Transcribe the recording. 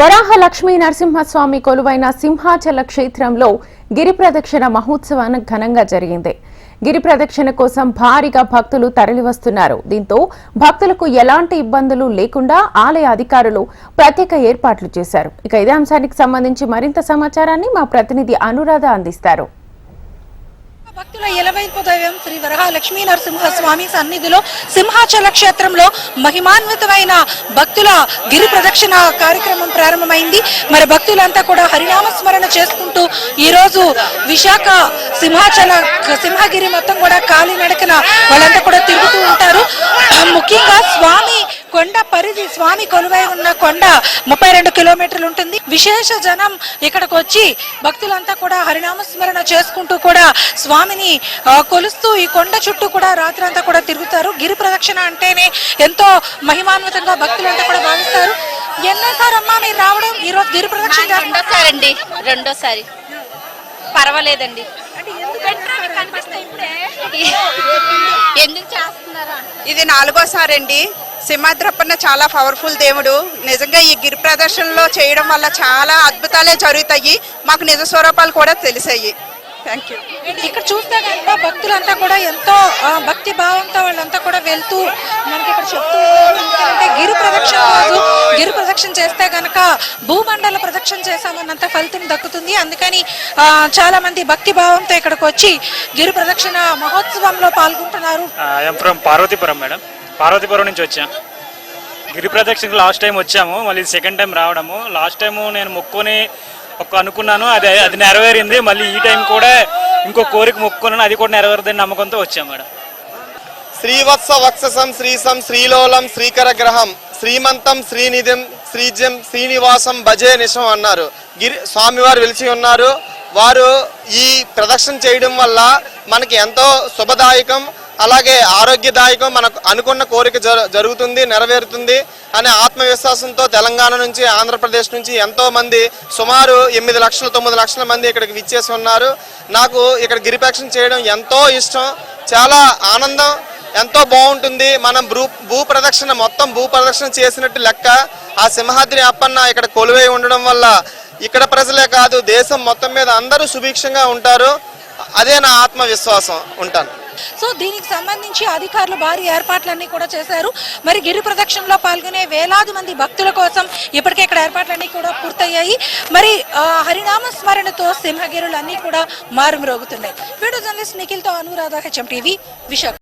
వరాహ లక్ష్మీ నరసింహస్వామి కొలువైన సింహాచల క్షేత్రంలో గిరి ప్రదక్షిణ మహోత్సవాన్ని ఘనంగా జరిగింది. గిరి ప్రదక్షిణ కోసం భారీగా భక్తులు తరలివస్తున్నారు. దీంతో భక్తులకు ఎలాంటి ఇబ్బందులు లేకుండా ఆలయ అధికారులు ప్రత్యేక ఏర్పాట్లు చేశారు. ఇక ఇదే అంశానికి సంబంధించి మరింత సమాచారాన్ని మా ప్రతినిధి అనురాధ అందిస్తారు. భక్తుల ఎలవైపు దైవం శ్రీ వరహ లక్ష్మీ నరసింహ స్వామి సన్నిధిలో సింహాచల క్షేత్రంలో మహిమాన్వితమైన భక్తుల గిరి ప్రదక్షిణ కార్యక్రమం ప్రారంభమైంది. మరి భక్తులంతా కూడా హరినామ స్మరణ చేసుకుంటూ ఈరోజు విశాఖ సింహాచల సింహగిరి మొత్తం కూడా కాలినడకన వాళ్ళంతా కూడా తిరుగుతూ ఉంటారు. ముఖ్యంగా స్వామి కొండ పరిధి స్వామి కొలువై ఉన్న కొండ ముప్పై రెండు కిలోమీటర్లు ఉంటుంది. విశేష జనం ఇక్కడికి వచ్చి భక్తులంతా కూడా హరినామ స్మరణ చేసుకుంటూ కూడా స్వామిని కొలుస్తూ ఈ కొండ చుట్టూ కూడా రాత్రంతా కూడా తిరుగుతారు. గిరి ప్రదక్షిణ అంటేనే ఎంతో మహిమాన్వితంగా భక్తులంతా కూడా భావిస్తారు. ఎన్నోసారి అమ్మా మీరు రావడం? ఈ రోజు గిరి ప్రదక్షిణ. రెండోసారి అండి రెండోసారి. పర్వాలేదండి. ఎందుకు చేస్తున్నారు? ఇది నాలుగోసారి అండి సింహాద్రప్పన్న చాలా పవర్ఫుల్ దేవుడు. నిజంగా ఈ గిరి ప్రదర్శనలో చేయడం వల్ల చాలా అద్భుతాలే జరుగుతాయి. మాకు నిజ స్వరూపాలు కూడా తెలిసాయి. థ్యాంక్ యూ ఇక్కడ చూస్తే కనుక భక్తులంతా కూడా ఎంతో భక్తి భావంతో వాళ్ళంతా కూడా వెళ్తూ మనకి ఇక్కడ చెప్తూ. ఎందుకంటే గిరి ప్రదక్షిణ రోజు గిరి ప్రదక్షిణ చేస్తే గనక భూమండల ప్రదక్షిణ చేశామన్నంత ఫలితం దక్కుతుంది. అందుకని చాలా మంది భక్తి భావంతో ఇక్కడికి వచ్చి గిరి ప్రదక్షిణ మహోత్సవంలో పాల్గొంటున్నారు. పార్వతీపురం మేడం. పార్వతీపురం నుంచి వచ్చాం. గిరి ప్రదక్షిణకి లాస్ట్ టైం వచ్చాము మళ్ళీ సెకండ్ టైం రావడము. లాస్ట్ టైము నేను మొక్కుని ఒక అనుకున్నాను అది అది నెరవేరింది. మళ్ళీ ఈ టైం కూడా ఇంకో కోరిక మొక్కున్నాను అది కూడా నెరవేరుదని నమ్మకంతో వచ్చాం మేడం. శ్రీవత్స వక్షసం శ్రీసం శ్రీలోలం శ్రీకర గ్రహం శ్రీమంతం శ్రీనిధిం శ్రీజం శ్రీనివాసం భజే నిశం అన్నారు. గిరి స్వామివారు వెలిసి ఉన్నారు. వారు ఈ ప్రదక్షిణ చేయడం వల్ల మనకి ఎంతో శుభదాయకం అలాగే ఆరోగ్యదాయకం మనకు అనుకున్న కోరిక జరుగుతుంది నెరవేరుతుంది అనే ఆత్మవిశ్వాసంతో తెలంగాణ నుంచి ఆంధ్రప్రదేశ్ నుంచి ఎంతో మంది సుమారు ఎనిమిది లక్షల తొమ్మిది లక్షల మంది ఇక్కడికి విచ్చేసి ఉన్నారు. నాకు ఇక్కడ గిరిపక్షం చేయడం ఎంతో ఇష్టం చాలా ఆనందం ఎంతో బాగుంటుంది. మనం భూ భూ ప్రదక్షిణ మొత్తం భూ ప్రదక్షిణ చేసినట్టు లెక్క ఆ సింహాద్రి అప్పన్న ఇక్కడ కొలువై ఉండడం వల్ల ఇక్కడ ప్రజలే కాదు దేశం మొత్తం మీద అందరూ సుభిక్షంగా ఉంటారు. అదే నా ఆత్మవిశ్వాసం. ఉంటాను. సో దీనికి సంబంధించి అధికారులు భారీ ఏర్పాట్లన్నీ కూడా చేశారు. మరి గిరి ప్రదక్షిణలో పాల్గొనే వేలాది మంది భక్తుల కోసం ఇప్పటికే ఇక్కడ ఏర్పాట్లన్నీ కూడా పూర్తయ్యాయి. మరి ఆ, హరినామ స్మరణతో సింహగిరులన్నీ కూడా మారుమ్రోగుతున్నాయి. వీడియో జర్నలిస్ట్ నిఖిల్తో అనురాధ హెచ్ఎం టీవీ విశాఖ.